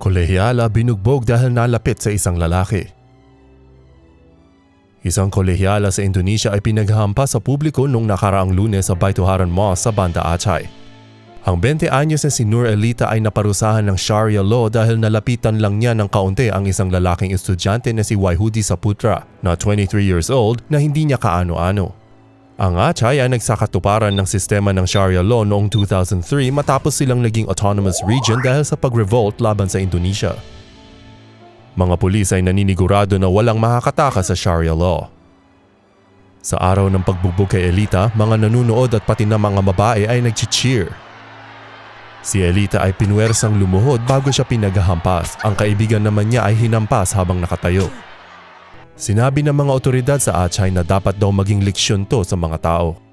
Kolehiyala binugbog dahil nalapit sa isang lalaki. Isang kolehiyala sa Indonesia ay pinaghampas sa publiko nung nakaraang lunes sa Baituharan Mosque sa Banda Aceh. Ang 20 anyos na si Nur Elita ay naparusahan ng Sharia law dahil nalapitan lang niya ng kaunti ang isang lalaking estudyante na si Waihudi Saputra na 23 years old na hindi niya kaano-ano. Ang Aceh ay nagsakatuparan ng sistema ng Sharia law noong 2003 matapos silang naging autonomous region dahil sa pag-revolt laban sa Indonesia. Mga pulis ay naninigurado na walang makakataka sa Sharia law. Sa araw ng pagbugbog kay Elita, mga nanunood at pati na mga babae ay nag-cheer. Si Elita ay pinwersang lumuhod bago siya pinaghahampas. Ang kaibigan naman niya ay hinampas habang nakatayo. Sinabi ng mga otoridad sa Aceh na dapat daw maging leksyon to sa mga tao.